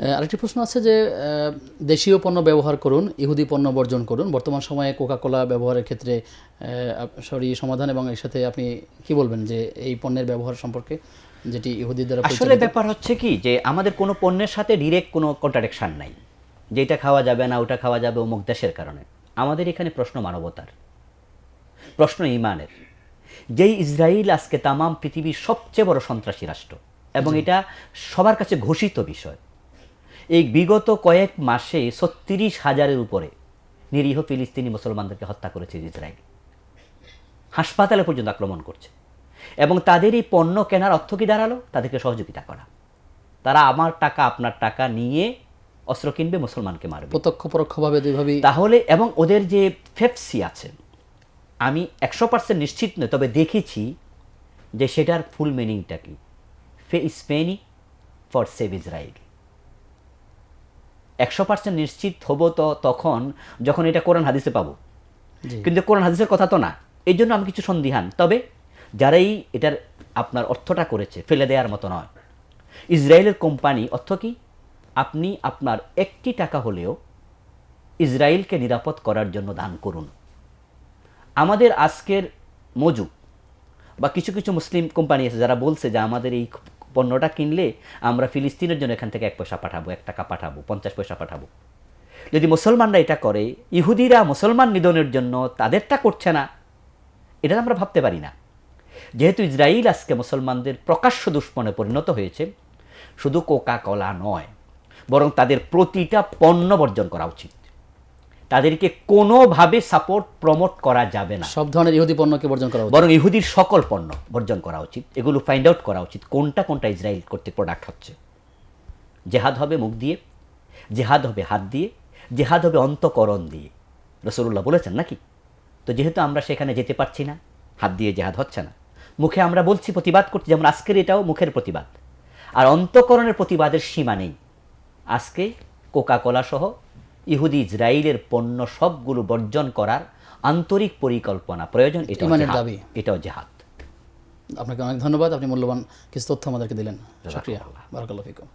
আরেকটি প্রশ্ন আছে যে দেশীয় পণ্য ব্যবহার করুন ইহুদি পণ্য বর্জন করুন। বর্তমান সময়ে কোকা কোলা ব্যবহারের ক্ষেত্রে সরি সমাধান এবং এর সাথে আপনি কি বলবেন যে এই পণ্যের ব্যবহার সম্পর্কে যেটি ইহুদি দ্বারা আসলে ব্যাপার হচ্ছে কি যে আমাদের কোনো পণ্যের সাথে ডিরেক্ট কোনো কন্ট্রাডিকশন নাই। যে এটা খাওয়া যাবে না ওটা খাওয়া যাবে অমুক দেশের কারণে। আমাদের এখানে প্রশ্ন মানবতার। প্রশ্ন ইমানের। যেই ইসরায়েল আজকে তামাম পৃথিবীর সবচেয়ে বড় সন্ত্রাসী রাষ্ট্র এবং এটা সবার কাছে ঘোষিত বিষয় এই বিগত কয়েক মাসে ছত্রিশ হাজারের উপরে নিরীহ ফিলিস্তিনি মুসলমানদেরকে হত্যা করেছে ইসরায়েল। হাসপাতালে পর্যন্ত আক্রমণ করছে। এবং তাদের এই পণ্য কেনার অর্থ কি দাঁড়াল? তাদেরকে সহযোগিতা করা। তারা আমার টাকা আপনার টাকা নিয়ে অস্ত্র কিনবে মুসলমানকে মারবে। প্রত্যক্ষ পরোক্ষভাবে দুইভাবেই তাহলে এবং ওদের যে ফেপসি আছে আমি একশো পার্সেন্ট নিশ্চিত নয় তবে দেখেছি যে সেটার ফুল মিনিংটা কি। ফে স্পেনি ফর সেভ ইসরায়েল একশো পার্সেন্ট নিশ্চিত হব তো তখন যখন এটা কোরআন হাদিসে পাবো। কিন্তু কোরআন হাদিসের কথা তো না। এই জন্য আমি কিছু সন্দিহান। তবে যারাই এটার আপনার অর্থটা করেছে ফেলে দেওয়ার মতো নয়। ইসরায়েলের কোম্পানি অর্থ কি? আপনি আপনার একটি টাকা হলেও ইসরায়েলকে নিরাপদ করার জন্য দান করুন। আমাদের আজকের মজু বা কিছু কিছু মুসলিম কোম্পানি আছে যারা বলছে যে আমাদের এই পণ্যটা কিনলে আমরা ফিলিস্তিনের জন্য এখান থেকে এক পয়সা পাঠাবো, এক টাকা পাঠাবো, পঞ্চাশ পয়সা পাঠাবো। যদি মুসলমানরা এটা করে, ইহুদিরা মুসলমান নিধনের জন্য তাদেরটা করছে না, এটা আমরা ভাবতে পারি না। যেহেতু ইসরায়েল আজকে মুসলমানদের প্রকাশ্য দুশ্মনে পরিণত হয়েছে, শুধু কোকা কলা নয়, বরং তাদের প্রতিটা পণ্য বর্জন করা উচিত। তাদেরকে কোনোভাবে সাপোর্ট প্রমোট করা যাবে না। সব ধরনের ইহুদি পণ্যকে বর্জন করা বরং ইহুদির সকল পণ্য বর্জন করা উচিত। এগুলো ফাইন্ড আউট করা উচিত কোনটা কোনটা ইসরায়েল কর্তৃক প্রোডাক্ট হচ্ছে। জেহাদ হবে মুখ দিয়ে জেহাদ হবে হাত দিয়ে জেহাদ হবে অন্তকরণ দিয়ে। রসুল্লাহ বলেছেন নাকি? তো যেহেতু আমরা সেখানে যেতে পারছি না হাত দিয়ে জেহাদ হচ্ছে না। মুখে আমরা বলছি প্রতিবাদ করছি যেমন আজকের এটাও মুখের প্রতিবাদ। আর অন্তকরণের প্রতিবাদের সীমা নেই। আজকে কোকা কোলা সহ ইহুদি ইসরায়েলের পণ্য সবগুলো বর্জন করার আন্তরিক পরিকল্পনা। প্রয়োজন জেহাদ। দাবি। এটাও জেহাদ। আপনাকে অনেক ধন্যবাদ। আপনি মূল্যবান কিছু তথ্য আমাদেরকে দিলেন। শুক্রিয়া। বারাকাল্লাহ ফিকুম।